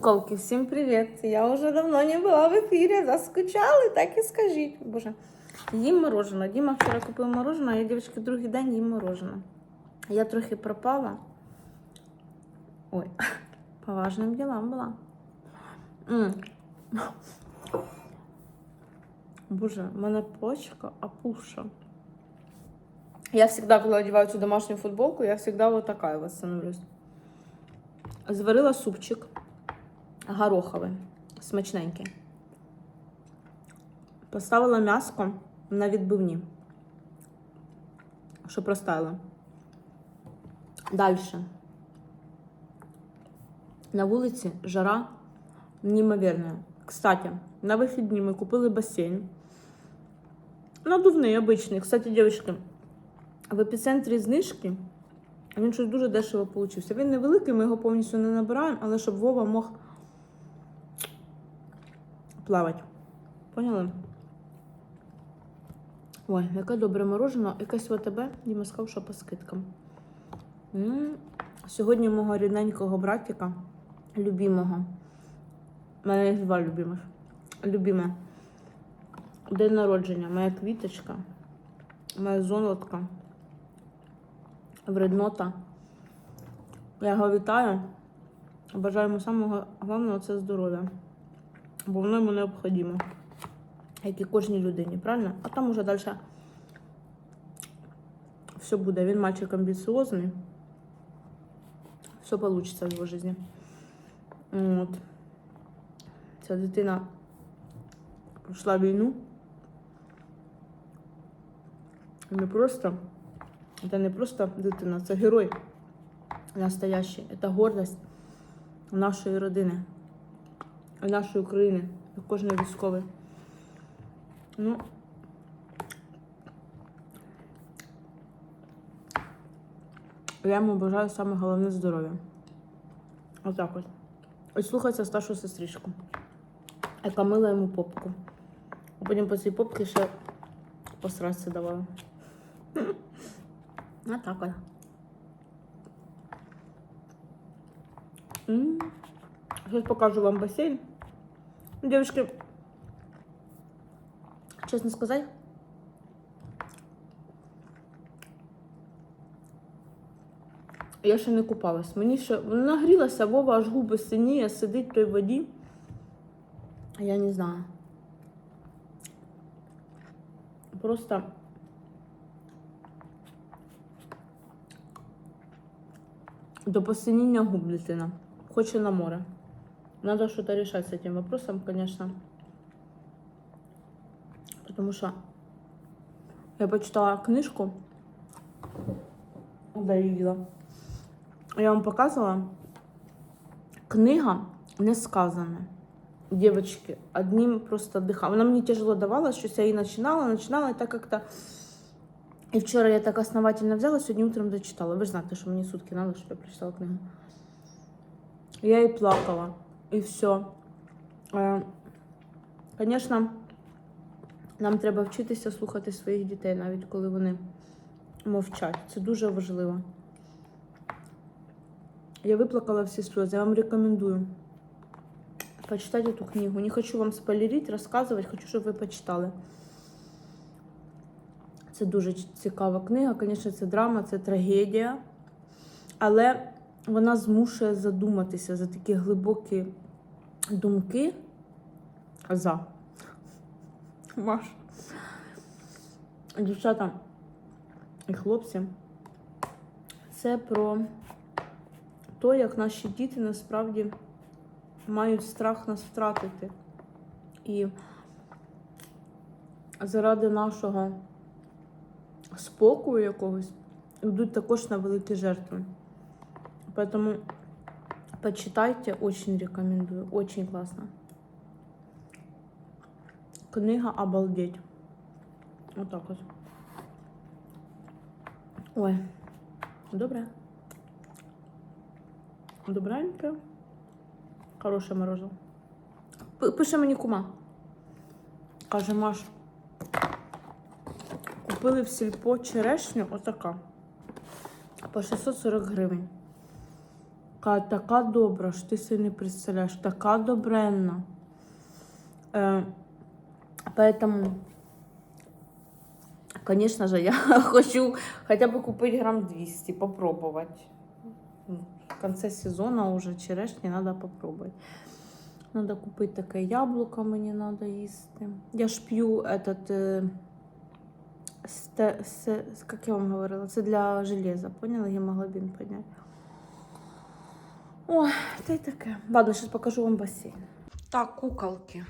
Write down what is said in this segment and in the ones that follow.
Куколки, всім привіт! Я вже давно не була в ефірі, заскучали, так і скажіть. Боже. Їм мороженое. Діма вчора купив мороженое, а я, дівчатки, другий день їм мороженое. Я трохи пропала. Ой, по важним ділам була. М. Боже, в мене почка опухша. Я всегда, коли одягаю цю домашню футболку, я всегда вот такая вот становлюсь. Зварила супчик Гороховий, смачненький. Поставила м'яско на відбивні, щоб розтаяло. Далі. На вулиці жара неймовірна. Кстати, на вихідні ми купили басейн. Надувний, обичний. Кстати, дівчатки, в епіцентрі знижки він щось дуже дешево получився. Він невеликий, ми його повністю не набираємо, але щоб Вова мог плавати. Поняли? Ой, яке добре мороженое. Якесь ВТБ, Діма сказав, що по скидкам. М, Сьогодні мого рідненького братика, любимого. У мене є два любимих. Любиме. День народження, моя квіточка, моя золотка, вреднота. Я його вітаю. Бажаю йому самого головного це здоров'я. Бо воно йому необхідно. Як і кожній людині, правильно? А там уже далі все буде. Він мальчик амбіціозний. Все вийде в його житті. От. Ця дитина пройшла війну. Не просто, це не просто дитина, це герой настоящий. Це гордость нашої родини, нашої України, і кожної військової. Ну, я йому бажаю саме головне здоров'я. Отак от. Ось слухайся старшу сестричку, яка мила йому попку. А потім по цій попці ще посрасти давала. А так. М. Сейчас покажу вам бассейн. Девушки, честно сказать, я ще не купалась. Мені ще нагрілася, Вова аж губи синіє, сидить в той воді. Я не знаю. Просто до посиніння губ дитина. Хоче на море. Надо что-то решать с этим вопросом, конечно. Потому что я почитала книжку. Да, я вам показывала. Книга не сказана. Девочки, одним просто дыханием. Она мне тяжело давалась, что я и начинала, начинала, и так как-то... И вчера я так основательно взяла, сегодня утром дочитала. Вы же знаете, что мне сутки надо, чтобы я прочитала книгу. Я и плакала. І все. Звісно, нам треба вчитися слухати своїх дітей, навіть коли вони мовчать. Це дуже важливо. Я виплакала всі сльози. Я вам рекомендую почитати эту книгу. Не хочу вам спойлерить, розказувати, хочу, щоб ви почитали. Це дуже цікава книга. Звісно, це драма, це трагедія. Але вона змушує задуматися за такі глибокі думки за. Маш. Дівчата і хлопці. Це про те, як наші діти насправді мають страх нас втратити. І заради нашого спокою якогось йдуть також на великі жертви. Поэтому почитайте, очень рекомендую. Очень классно. Книга обалдеть. Вот так вот. Ой, добре. Добреньке. Хороше морозиво. П- Пише мені кума. Каже, Маш, купили в сільпо черешню отака. По 640 гривень Ка- Така добра, що ти собі не представляєш, така добренна. Е, поэтому, конечно же, я хочу хотя бы купить грамм 200, попробовать. Ну, В конце сезона уже черешні надо попробовать. Надо купити таке яблуко, мені надо їсти. Я ж п'ю этот, е, сте, се, як я вам говорила, це для железа, поняла? Гемоглобін підняти. Та й таке. Ладно, зараз покажу вам басейн. Так, куколки.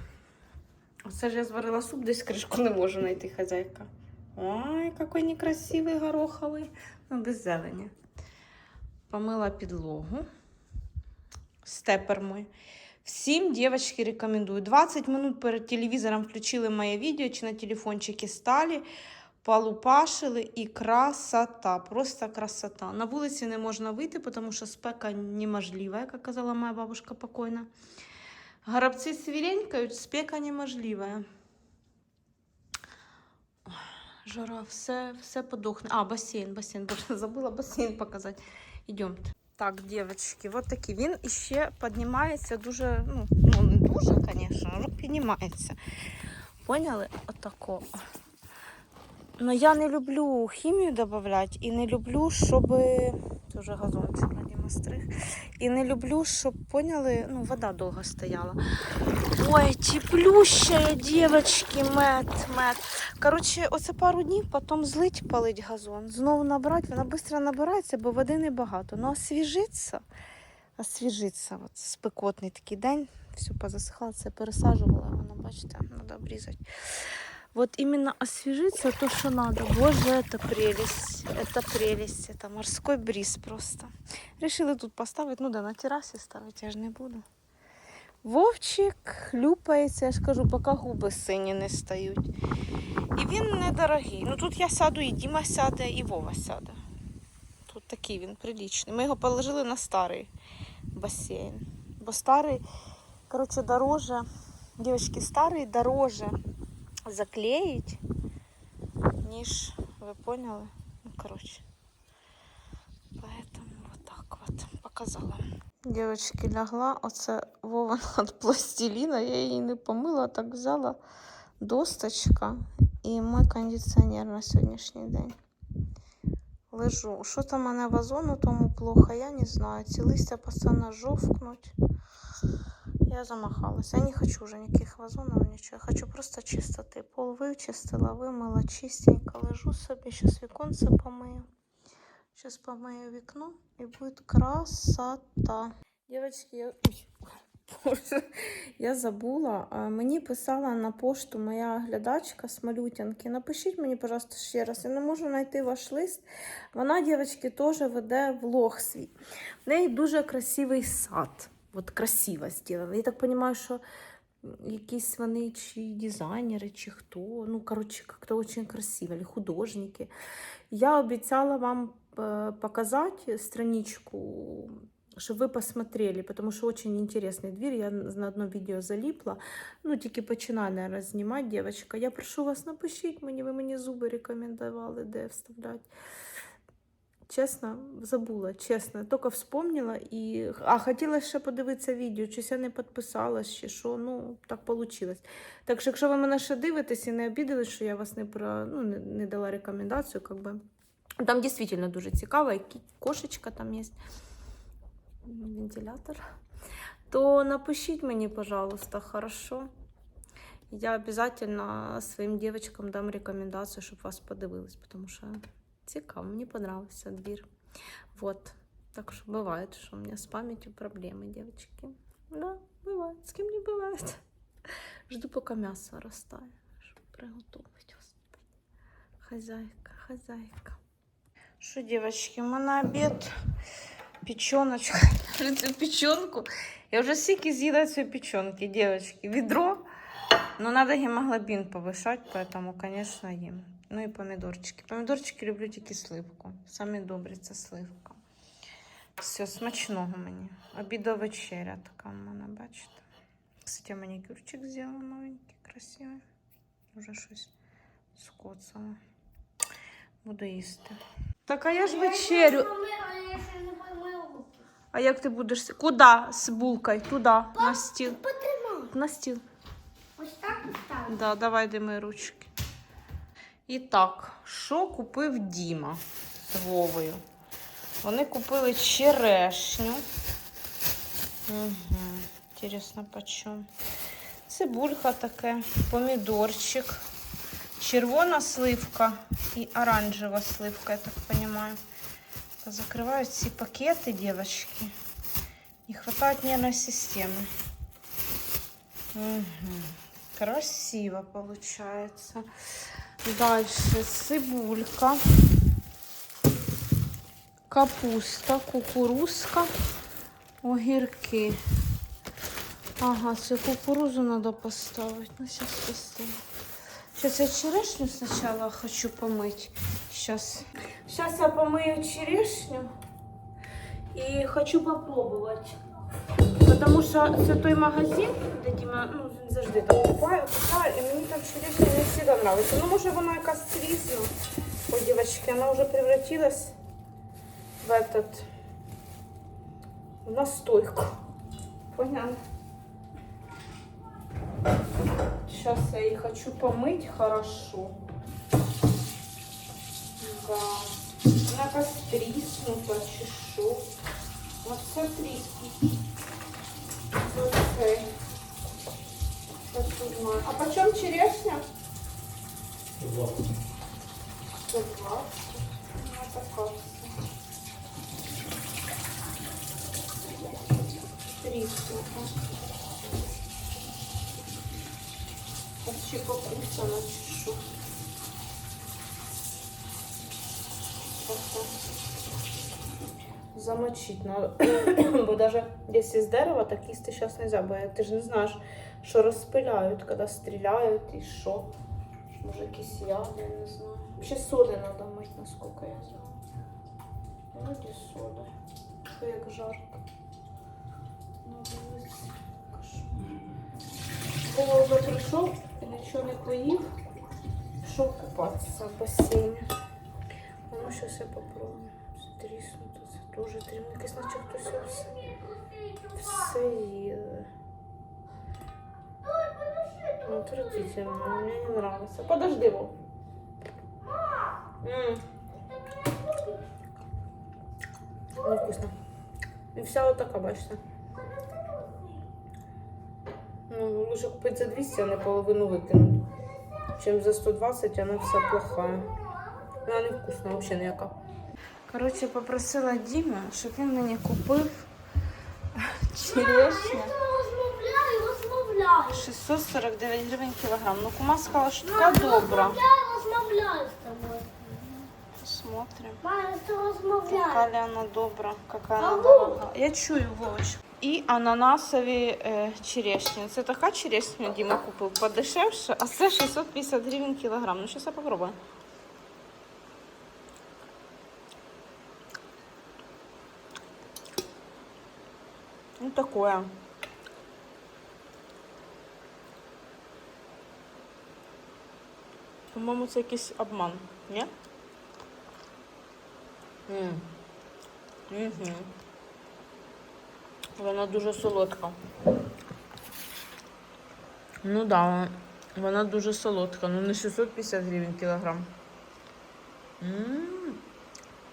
Оце ж я зварила суп, десь кришку не можу знайти хазяйка. Ой, який некрасивий гороховий. Ну, без зелені. Помила підлогу. Степер мой. Всім, дівчатки, рекомендую. 20 минут перед телевізором включили моє відео, чи на телефончики стали, полупашили і красота. Просто красота. На вулиці не можна вийти, тому що спека неможлива, як казала моя бабушка покойна. Горобці свіренькають, спека неможлива. Жара, все, все подохне. А, басейн, басейн. Боже, забула басейн показати. Йдемте. Так, дівчатки, вот такий. Він іще піднімається дуже, ну, ну не дуже, звісно, але піднімається. Поняли? Отако. Но я не люблю хімію додавати і не люблю, щоб. Це газончик на Діма стриг. І не люблю, щоб поняли, ну, вода довго стояла. Ой, теплющая, девочки, мед, мед. Коротше, оце пару днів, потім злить палить газон. Знову набрати, вона швидко набирається, бо води небагато. Ну, освіжиться, освіжиться. От спекотний такий день. Все позасихало, це пересаджувала, воно, бачите, треба обрізати. Вот именно освежиться то, что надо. Боже, это прелесть. Это прелесть. Это морской бриз просто. Решила тут поставить. Ну да, на террасе ставить, я ж не буду. Вовчик хлюпається, я ж кажу, поки губи сині не стають. І він недорогий. Ну тут я сяду, і Діма сяде, і Вова сяде. Тут такий він приличний. Ми його положили на старий басейн. Бо старий, коротше, дороже. Дівчатки, старий дороже заклеїть, ніж, ви поняли? Ну, коротше. Поэтому вот так вот показала. Дівчатки, лягла, оце Вова від пластиліна, я її не помила, так взяла досточка і мой кондиціонер на сьогоднішній день. Лежу. Що там у мене вазону тому плохо, я не знаю. Ці листя постійно жовкнуть. Я замахалась. Я не хочу уже никаких вазонов, ничего. Я хочу просто чистоты. Пол вычистила, вымыла чистенько. Лежу себе, сейчас віконце помою. Сейчас помою вікно и будет красота. Девочки, я... Ой, Боже, я забула. А, Мені писала на пошту моя глядачка з малютянки. Напишіть мені, пожалуйста, ще раз. Я не можу знайти ваш лист. Вона, дівчатки, теж веде влог свій. В неї дуже красивий сад. От красиво зроблено. Я так розумію, що якісь вони чи дизайнери, чи хто. Ну, коротше, як-то дуже красиво, або художники. Я обіцяла вам е, показати страничку, щоб ви посмотрели, тому що дуже інтересний двір. Я на одно відео заліпла. Ну, тільки починаю, наверное, знімати, дівчатка. Я прошу вас, напишіть мені, ви мені зуби рекомендували, де вставляти. Чесно, забула, чесно, тільки вспомнила і. А хотіла ще подивитися відео, щось я не підписалась, чи що, ну, так вийшло. Так що, якщо ви мене ще дивитесь і не обідали, що я вас не про ну, не, не дала рекомендацію, как би. Там дійсно дуже цікаво, які кошечка там є. Вентилятор. То напишіть мені, пожалуйста, хорошо. Я обязательно своїм дівчаткам дам рекомендацію, щоб вас подивились, тому що цікаво, мені понравився двір. Вот. Так что бывает, что у меня с памятью проблемы, девочки. Да, бывает. С кем не бывает. Жду, пока мясо растает, чтобы приготовить. Господи. Хозяйка, хозяйка. Что, девочки, мы на обед печеночку. Цю печенку. Я вже стільки з'їла цієї печенки, девочки. Ведро. Но надо гемоглобин повышать, поэтому, конечно, ем. Ну і помідорчики. Помідорчики люблю тільки сливку. Самі добрі це сливка. Все, смачного мені. Обідова вечеря така в мене, бачите. Кстати, манікюрчик зробила новенький, красивий. Вже щось скоцало. Буду їсти. Так, а я ж вечерю. А як ти будеш? Куди з булкою? Туди, на стіл. На стіл. Ось так поставити. Да, давай мої ручки. І так, що купив Діма з Вовою? Вони купили черешню. Угу. Інтересно, по? Цибулька таке, помідорчик, червона сливка і оранжева сливка, я так розумію. Закривають ці пакети, девочки. Не хватает нервной системы. Угу. Красиво получается. Дальше цибулька, капуста, кукурузка, огірки. Ага, цю кукурузу надо поставить. Ну, сейчас поставим. Сейчас я черешню сначала хочу помыть. Сейчас. Сейчас я помою черешню и хочу попробовать. Потому що це той магазин, де Діма ну, він завжди там купає, купає, і мені там черешня не завжди подобається. Ну, може, вона якась різна. Ой, дівчатки, вона вже превратилась в этот в настойку. Понятно. Сейчас я її хочу помыть хорошо. Да. Вона якась тріснута чи що. Оце тріснута. Окей. Сейчас узнаю. А почем черешня? 120. 120. Ну, така все. Тріснута. Вообще покусана чешу. Замочить надо. Бо даже если с дерева, так їсти зараз не можна, бо ти ж не знаєш, що розпиляють, коли стріляють і що. Може якісь яди, я не знаю. Ще соди треба мити, наскільки я знаю. Вроді сода. Що як жарко. Ну, дивись, кошмар. Вова вже прийшов і нічого не поїв. Пішов купатися в басейні. Ну, зараз я попробую. Це це дуже. Якесь наче хтось все, все їли. Ну, отвратительно, мне не нравится. Подожди, Вов. М. Невкусно. І вся вот така, бачите. Ну, лучше купити за 200, а не половину викинути. Чим за 120, вона вся плохая. Вона невкусна, взагалі ніяка. Коротше, попросила Діму, щоб він мені купив черешню. Розмовляю, розмовляю. 649 гривень кілограм. Ну, кума сказала, що така добра. Я розмовляю з тобою. Посмотрим. Мама, ти розмовляєш. Какая она добра, какая она дорога. Я чую, Вович. І ананасові е, черешні. Це така черешня Діма купив подешевше, а це 650 гривень кілограм. Ну, зараз я попробую. Ну, такое. По-моєму, це якийсь обман, ні? М. Угу. Вона дуже солодка. Ну да, вона дуже солодка. Ну не 650 гривень кілограм.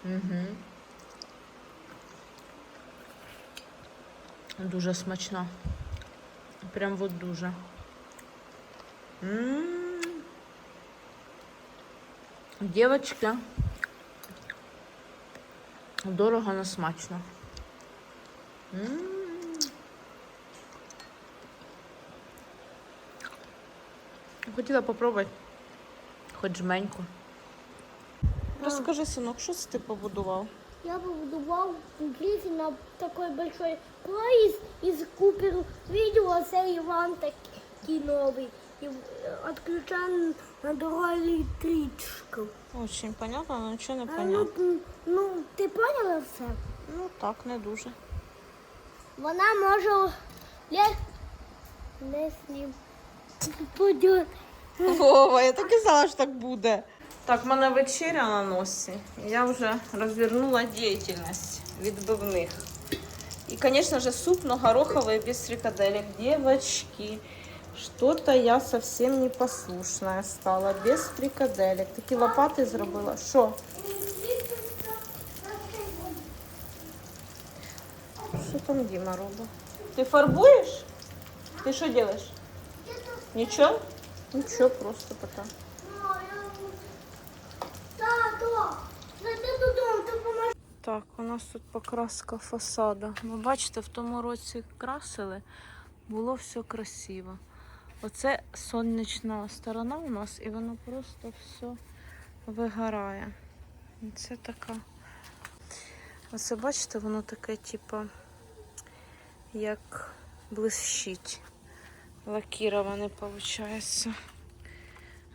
Угу. Дуже смачна. Прям вот дуже. М. Девочки. Дорого, но смачно. М. Хотіла попробувати хоч жменьку. Розкажи, синок, що ти побудував? Я побудував на такой большой поїзд із купер видео, це Іван такий новий. І відключаємо на дорогу електричку. Очень понятно, але нічого не А, ну, понятно. м, ну, ти поняла все? Ну так, не дуже. Вона може лес, леснім подіти. Вова, я так і знала, що так буде. Так, в мене вечеря на носі. Я вже розвернула діяльність відбивних. И, конечно же, суп, но гороховый без фрикаделек. Девочки, что-то я совсем непослушная стала, без фрикаделек. Такі лопати зробила. Що? Що там Діма робить? Ти фарбуєш? Ти що робиш? Нічого? Нічого, просто пока. Так, у нас тут покраска фасада. Ви бачите, в тому році красили, було все красиво. Оце сонячна сторона у нас, і воно просто все вигорає. Це така. Оце бачите, воно таке, типу, як блищить. Лакіроване, виходить,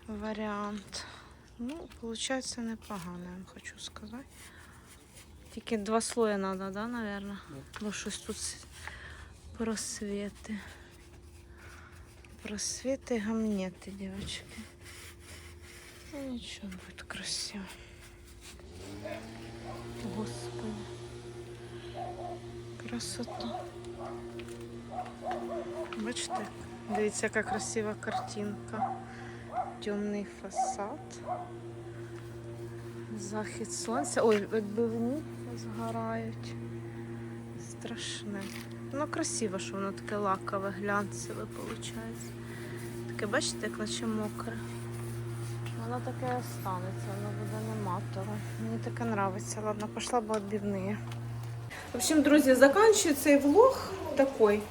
варіант. Ну, виходить, непогано, я хочу сказати. Тільки два слоя треба, да, наверное? Бо щось тут просвіти. Просвіти гамнети, дівчатки. Ну нічого, буде красиво. Господи. Красота. Бачите? Дивіться, яка красива картинка. Темний фасад. Захід сонця. Ой, відбивні згорають. Страшне. Ну, красиво, що воно таке лакове, глянцеве виходить. Таке, бачите, як наче мокре. Воно таке останеться, воно буде не матове. Мені таке подобається. Ладно, пішла б відбивні. В общем, друзі, закінчую цей влог такий.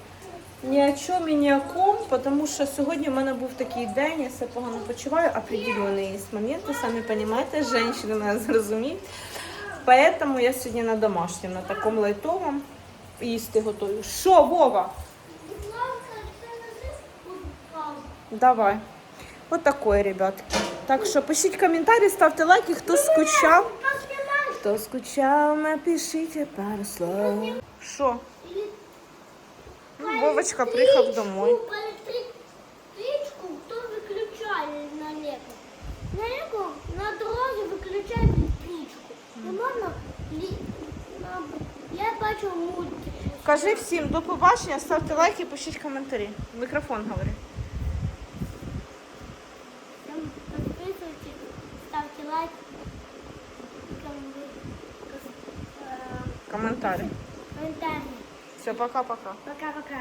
Ні о чому і ні о ком, тому що сьогодні в мене був такий день, я себе погано почуваю, определенні є моменти, самі розумієте, жінки мене зрозуміють. Поэтому я сьогодні на домашньому, на такому лайтовому їсти готую. Що, Вова? Будь ласка, принеси паузу. Давай. Вот такое, ребятки. Так що пишіть коментарі, ставте лайки, хто скучав. Познімай. Хто скучав, напишіть пару слов. Що? Ну, Вовочка приїхав домой. По электричку кто выключали на лето? На лето на дороге выключают электричку. Не можна лі... на... Я бачу мультик. Кажи всім до побачення, ставте лайки, пишіть коментарі. В Мікрофон говори. Всем Подписывайтесь, ставьте лайк. и ком- э, Коментарі. Комментарии. Все, пока-пока. Пока-пока.